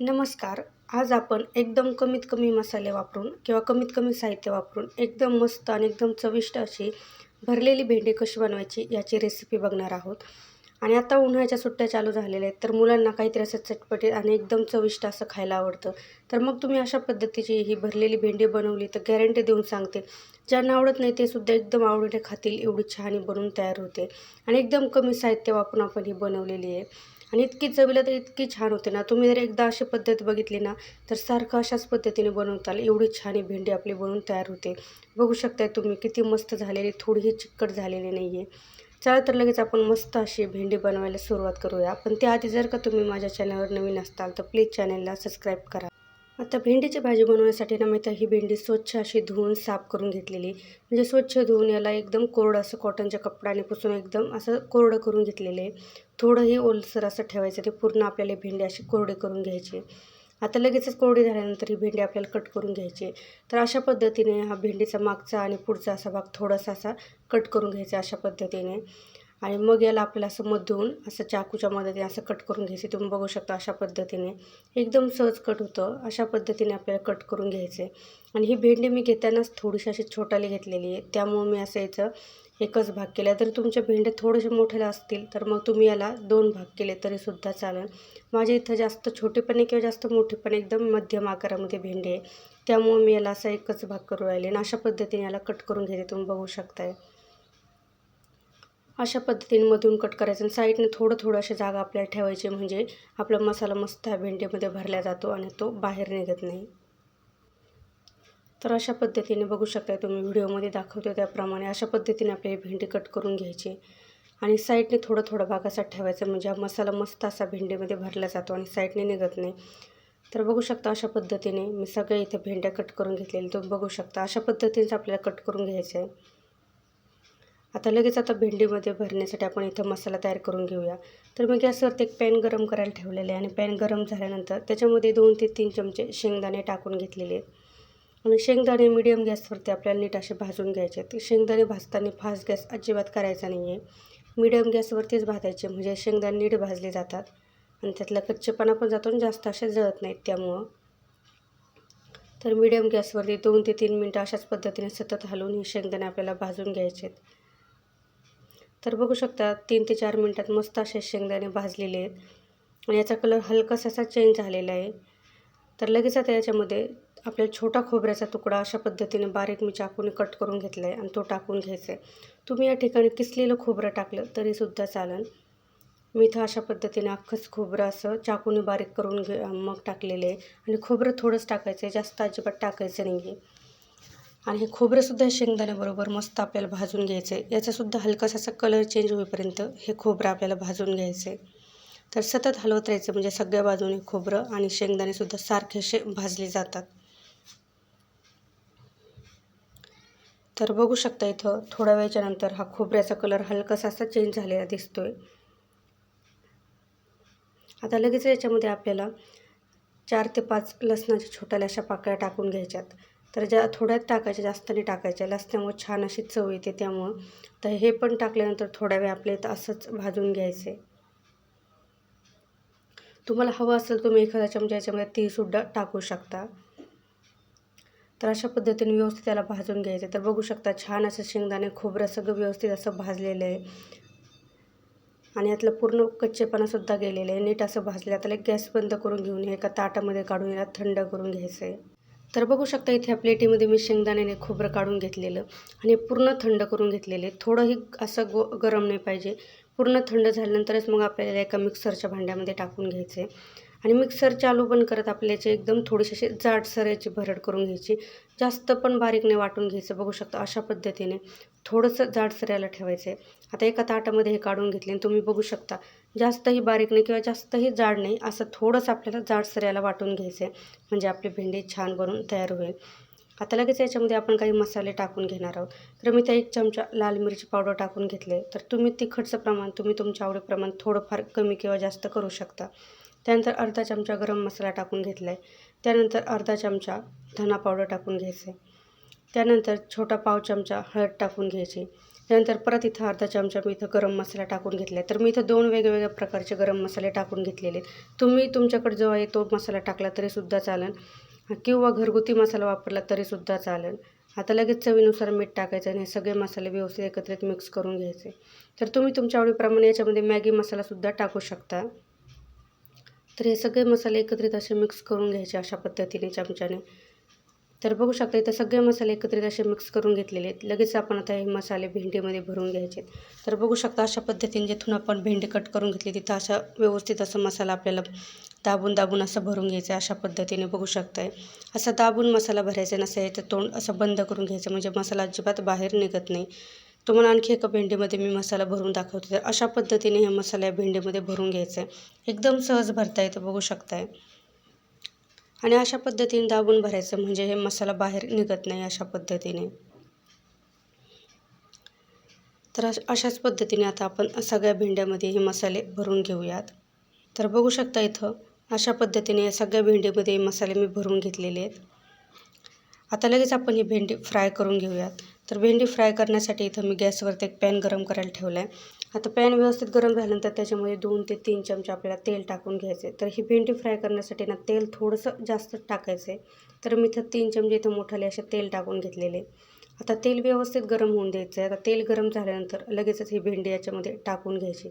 नमस्कार. आज आपण एकदम कमीत कमी मसाले वापरून किंवा कमीत कमी साहित्य वापरून एकदम मस्त आणि एकदम चविष्ट अशी भरलेली भेंडी कशी बनवायची याची रेसिपी बघणार आहोत. आणि आता उन्हाळ्याच्या सुट्ट्या चालू झालेल्या आहेत तर मुलांना काहीतरी असं चटपटीत आणि एकदम चविष्ट असं खायला आवडतं. तर मग तुम्ही अशा पद्धतीची ही भरलेली भेंडी बनवली तर गॅरंटी देऊन सांगते. ज्यांना आवडत नाही ते सुद्धा एकदम आवडीने खातील एवढी छान बनवून तयार होते. आणि एकदम कमी साहित्य वापरून आपण ही बनवलेली आहे. आणि इतकी चवीला तर इतकी छान होते ना. तुम्ही जर एकदा अशी पद्धत बघितली ना तर सारखं अशाच पद्धतीने बनवताल एवढी छान ही भेंडी आपली बनवून तयार होते. बघू शकताय तुम्ही किती मस्त झालेली थोडीही चिकट झालेली नाही आहे चला तर लगेच आपण मस्त अशी भेंडी बनवायला सुरुवात करूया. पण त्याआधी जर का तुम्ही माझ्या चॅनलवर नवीन असताल तर प्लीज चॅनलला सबस्क्राईब करा. आता भेंडीची भाजी बनवण्यासाठी ना मी तर ही भेंडी स्वच्छ अशी धुवून साफ करून घेतलेली. म्हणजे स्वच्छ धुवून याला एकदम कोरडं असं कॉटनच्या कपड्याने पुसून एकदम असं कोरडं करून घेतलेलं. आहे थोडंही ओलसर असं ठेवायचं ते पूर्ण आपल्याला भेंडी अशी कोरडी करून घ्यायची. आता लगेचच कोरडी झाल्यानंतर ही भेंडी आपल्याला कट करून घ्यायची. तर अशा पद्धतीने हा भेंडीचा मागचा आणि पुढचा असा भाग थोडासा असा कट करून घ्यायचा अशा पद्धतीने. आणि मग याला आपल्याला असं मधून असं चाकूच्या मदतीने असं कट करून घ्यायचं. तुम्ही बघू शकता अशा पद्धतीने. एकदम सहज कट होतं. अशा पद्धतीने आपल्याला कट करून घ्यायचे. आणि ही भेंडी मी घेतानाच थोडीशी अशी छोटाली घेतलेली आहे. त्यामुळे मी असं याचं एकच भाग केला. जर तुमच्या भेंडे थोडेसे मोठ्याला असतील तर मग तुम्ही याला दोन भाग केले तरीसुद्धा चालेल. माझ्या इथं जास्त छोटेपणे किंवा जास्त मोठेपणे एकदम मध्यम आकारामध्ये भेंडी आहे. त्यामुळे मी याला असा एकच भाग करू राहिले आणि अशा पद्धतीने याला कट करून घेते तुम्ही बघू शकताय. अशा पद्धतीने मधून कट करायचं आणि साईडने थोडं थोडं अशा जागा आपल्याला ठेवायची म्हणजे आपला मसाला मस्त ह्या भेंडीमध्ये भरला जातो आणि तो बाहेर निघत नाही. तर अशा पद्धतीने बघू शकता तुम्ही व्हिडिओमध्ये दाखवतो त्याप्रमाणे अशा पद्धतीने आपल्याला भेंडी कट करून घ्यायची आणि साईडने थोडं थोडं भागासा ठेवायचा म्हणजे हा मसाला मस्त असा भेंडीमध्ये भरला जातो आणि साईडने निघत नाही. तर बघू शकता अशा पद्धतीने मी सगळे इथे भेंड्या कट करून घेतलेल्या तुम्ही बघू शकता अशा पद्धतीनेच आपल्याला कट करून घ्यायचं आहे. आता लगेच आता भेंडीमध्ये भरण्यासाठी आपण इथं मसाला तयार करून घेऊया. तर मी गॅसवरती एक पॅन गरम करायला ठेवलेले आहे आणि पॅन गरम झाल्यानंतर त्याच्यामध्ये दोन ते तीन चमचे शेंगदाणे टाकून घेतलेले आहेत. आणि शेंगदाणे मिडियम गॅसवरती आपल्याला नीट असे भाजून घ्यायचे आहेत. शेंगदाणे भाजताना फास्ट गॅस अजिबात करायचा नाही आहे. मिडियम गॅसवरतीच भाजायचे म्हणजे शेंगदाणे नीट भाजले जातात. आणि त्यातला कच्चेपणा पण जातो आणि जास्त असे जळत नाहीत त्यामुळं. तर मिडियम गॅसवरती दोन ते तीन मिनटं अशाच पद्धतीने सतत हलवून हे शेंगदाणे आपल्याला भाजून घ्यायचे आहेत. तर बघू शकता तीन ते चार मिनटात मस्त असे शेंगदाणे भाजलेले आहेत. आणि याचा कलर हलकासा असा चेंज झालेला आहे. तर लगेच आता याच्यामध्ये आपल्या छोटा खोबऱ्याचा तुकडा अशा पद्धतीने बारीक मी चाकूने कट करून घेतला आहे आणि तो टाकून घ्यायचा आहे. तुम्ही या ठिकाणी किसलेलं खोबरं टाकलं तरीसुद्धा चालेल. मी इथं अशा पद्धतीने अख्खंच खोबरं असं चाकूने बारीक करून घे मग टाकलेले आहे. आणि खोबरं थोडंच टाकायचं आहे जास्त अजिबात टाकायचं नाही आहे आणि हे खोबरंसुद्धा शेंगदाण्याबरोबर मस्त आपल्याला भाजून घ्यायचं आहे याचासुद्धा हलकासा असा कलर चेंज होईपर्यंत हे खोबरं आपल्याला भाजून घ्यायचं आहे तर सतत हलवत राहायचं म्हणजे सगळ्या बाजूने खोबरं आणि शेंगदाणेसुद्धा सारखे असे भाजले जातात. तर बघू शकता इथं थोड्या वेळच्या नंतर हा खोबऱ्याचा कलर हलकासा असा चेंज झालेला दिसतोय. आता लगेच याच्यामध्ये आपल्याला चार ते पाच लसणाच्या छोट्याल्या अशा पाकळ्या टाकून घ्यायच्यात. तर ज्या थोड्यात टाकायच्या जास्त नाही टाकायच्या. लसण्यामुळे छान अशी चव येते त्यामुळं. तर हे पण टाकल्यानंतर थोड्या वेळ आपल्या इथं असंच भाजून घ्यायचं आहे तुम्हाला हवं असेल तुम्ही एखादा चमचा याच्यामध्ये तीसुद्धा टाकू शकता. तर अशा पद्धतीने व्यवस्थित त्याला भाजून घ्यायचं तर बघू शकता छान असं शेंगदाणे खोबरं सगळं व्यवस्थित असं भाजलेलं आहे. आणि यातलं पूर्ण कच्चेपणासुद्धा गेलेलं आहे. नीट असं भाजलं त्याला गॅस बंद करून घेऊन एका ताटामध्ये काढून याला थंड करून घ्यायचं आहे तर बघू शकता इथे या प्लेटीमध्ये मी शेंगदाण्याने खोबरं काढून घेतलेलं आणि पूर्ण थंड करून घेतलेले. थोडंही असं गो गरम नाही पाहिजे. पूर्ण थंड झाल्यानंतरच मग आपल्याला एका मिक्सरच्या भांड्यामध्ये टाकून घ्यायचे. आणि मिक्सर चालू पण करत आपल्याचे एकदम थोडीशी अशी जाडसर याची भरड करून घ्यायची. जास्त पण बारीक नाही वाटून घ्यायचं. बघू शकता अशा पद्धतीने थोडंसं जाडसर याला ठेवायचं आहे आता एका ताटामध्ये हे काढून घेतले आणि तुम्ही बघू शकता जास्तही बारीक नाही किंवा जास्तही जाड नाही असं थोडंसं आपल्याला जाडसर याला वाटून घ्यायचं आहे. म्हणजे आपली भेंडी छान बनून तयार होईल. आता लगेच याच्यामध्ये आपण काही मसाले टाकून घेणार आहोत. तर मी त्या एक चमचा लाल मिरची पावडर टाकून घेतले. तर तुम्ही तिखटचं प्रमाण तुम्ही तुमच्या आवडीप्रमाण थोडंफार कमी किंवा जास्त करू शकता. त्यानंतर अर्धा चमचा गरम मसाला टाकून घेतला आहे त्यानंतर अर्धा चमचा धना पावडर टाकून घ्यायचं आहे त्यानंतर छोटा पाव चमचा हळद टाकून घ्यायची. त्यानंतर परत इथं अर्धा चमचा मी इथं गरम मसाला टाकून घेतला आहे तर मी इथं दोन वेगवेगळ्या प्रकारचे गरम मसाले टाकून घेतलेले आहेत. तुम्ही तुमच्याकडे जो आहे तो मसाला टाकला तरीसुद्धा चालेल. किंवा घरगुती मसाला वापरला तरीसुद्धा चालेल. आता लगेच चवीनुसार मीठ टाकायचं आणि हे सगळे मसाले व्यवस्थित एकत्रित मिक्स करून घ्यायचे. तर तुम्ही तुमच्या आवडीप्रमाणे याच्यामध्ये मॅगी मसालासुद्धा टाकू शकता. तर हे सगळे मसाले एकत्रित असे मिक्स करून घ्यायचे अशा पद्धतीने चमच्याने. तर बघू शकता इथं सगळे मसाले एकत्रित असे मिक्स करून घेतलेले आहेत. लगेच आपण आता हे मसाले भेंडीमध्ये भरून घ्यायचे तर बघू शकता अशा पद्धतीने जिथून आपण भेंडी कट करून घेतली तिथं अशा व्यवस्थित असा मसाला आपल्याला दाबून दाबून असं भरून घ्यायचं अशा पद्धतीने बघू शकताय. असं दाबून मसाला भरायचा नसं याचं तोंड असं बंद करून घ्यायचं म्हणजे मसाला अजिबात बाहेर निघत नाही. तुम्हाला आणखी एका भेंडीमध्ये मी मसाला भरून दाखवते. तर अशा पद्धतीने हे मसाला या भेंडीमध्ये भरून घ्यायचं आहे. एकदम सहज भरता येतं बघू शकताय. आणि अशा पद्धतीने दाबून भरायचं म्हणजे हे मसाला बाहेर निघत नाही अशा पद्धतीने. तर अशाच पद्धतीने आता आपण सगळ्या भेंड्यामध्ये हे मसाले भरून घेऊयात. तर बघू शकता इथं अशा पद्धतीने या सगळ्या भेंडीमध्ये मसाले मी भरून घेतलेले आहेत. आता लगेच आपण ही भेंडी फ्राय करून घेऊयात. तर भेंडी फ्राय करण्यासाठी इथं मी गॅसवरती एक पॅन गरम करायला ठेवला आहे आता पॅन व्यवस्थित गरम झाल्यानंतर त्याच्यामध्ये दोन ते तीन चमचे आपल्याला तेल टाकून घ्यायचे तर ही भेंडी फ्राय करण्यासाठी ना तेल थोडंसं जास्त टाकायचं आहे तर मी इथं तीन चमचे इथं मोठाले असे तेल टाकून घेतलेले. आता तेल व्यवस्थित गरम होऊन द्यायचं आहे आता तेल गरम झाल्यानंतर लगेचच ही भेंडी याच्यामध्ये टाकून घ्यायची.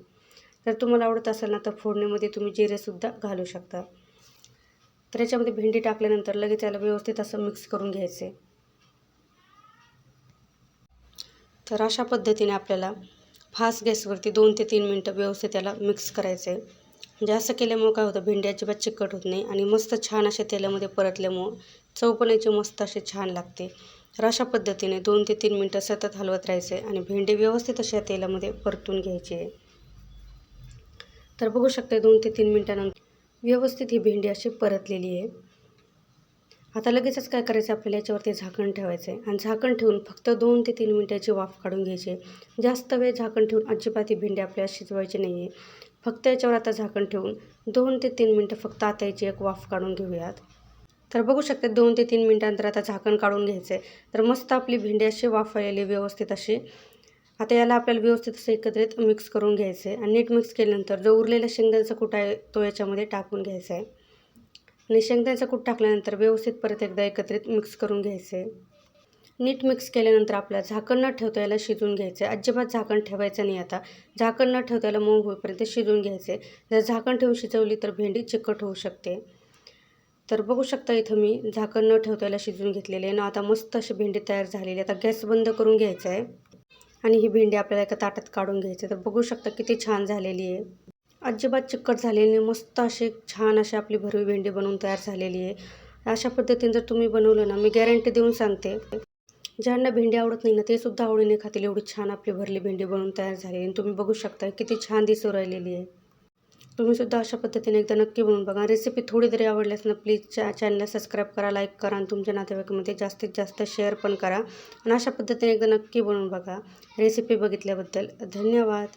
जर तुम्हाला आवडत असेल ना तर फोडणीमध्ये तुम्ही जिरेसुद्धा घालू शकता. तर याच्यामध्ये भेंडी टाकल्यानंतर लगेच याला व्यवस्थित असं मिक्स करून घ्यायचे तर अशा पद्धतीने आपल्याला फास्ट गॅसवरती दोन ते तीन मिनटं व्यवस्थित त्याला मिक्स करायचं आहे म्हणजे जास्त केल्यामुळं काय होतं भेंडी अजिबात चिकट होत नाही आणि मस्त छान अशा तेलामध्ये परतल्यामुळं चव पण याची मस्त असे छान लागते. तर अशा पद्धतीने दोन ते तीन मिनटं सतत हलवत राहायचं आहे आणि भेंडी व्यवस्थित अशा तेलामध्ये परतून घ्यायची आहे. तर बघू शकते दोन ते तीन मिनटानंतर व्यवस्थित ही भेंडी अशी परतलेली आहे. आता लगेचच काय करायचं आपल्याला याच्यावरती झाकण ठेवायचं आहे. आणि झाकण ठेवून फक्त दोन ते तीन मिनटाची वाफ काढून घ्यायची जास्त वेळ झाकण ठेवून अजिबाती भेंडी आपल्याला शिजवायची नाही आहे. फक्त याच्यावर आता झाकण ठेवून दोन ते तीन मिनटं फक्त आता याची एक वाफ काढून घेऊयात. तर बघू शकते दोन ते तीन मिनटानंतर आता झाकण काढून घ्यायचं आहे. तर मस्त आपली भेंडी अशी वाफळलेली व्यवस्थित अशी. आता याला आपल्याला व्यवस्थित असं एकत्रित मिक्स करून घ्यायचं आहे. आणि नीट मिक्स केल्यानंतर जो उरलेला शेंगदाण्याचा कुटा आहे तो याच्यामध्ये टाकून घ्यायचा आहे. आणि शेंगदाण्याचा कूट टाकल्यानंतर व्यवस्थित परत एकदा एकत्रित मिक्स करून घ्यायचे. नीट मिक्स केल्यानंतर आपल्याला झाकण न ठेवता याला शिजून घ्यायचं. आहे अजिबात झाकण ठेवायचं नाही आता. झाकण न ठेवता याला मऊ होईपर्यंत शिजून घ्यायचे. जर झाकण ठेवून शिजवली तर भेंडी चिकट होऊ शकते. तर बघू शकता इथं मी झाकण न ठेवता याला शिजून घेतलेले आहे. ना आता मस्त अशी भेंडी तयार झालेली आहे. आता गॅस बंद करून घ्यायचा आहे. आणि ही भेंडी आपल्याला एका ताटात काढून घ्यायची तर बघू शकता किती छान झालेली आहे. अजिबात चिकट झालेली नाही. मस्त अशी छान अशी आपली भरवी भेंडी बनवून तयार झालेली आहे. अशा पद्धतीने जर तुम्ही बनवलं ना मी गॅरंटी देऊन सांगते. ज्यांना भेंडी आवडत नाही ना ते सुद्धा आवडीने खातील. एवढी छान आपली भरली भेंडी बनवून तयार झालेली आणि तुम्ही बघू शकता किती छान दिसू राहिलेली आहे. तुम्ही सुद्धा अशा पद्धतीने एकदा नक्की बनवून बघा. रेसिपी थोडी जरी आवडल्यास ना प्लीज च्या चॅनलला सबस्क्राईब करा लाईक करा आणि तुमच्या नातेवाईकामध्ये जास्तीत जास्त शेअर पण करा. आणि अशा पद्धतीने एकदा नक्की बनवून बघा. रेसिपी बघितल्याबद्दल धन्यवाद.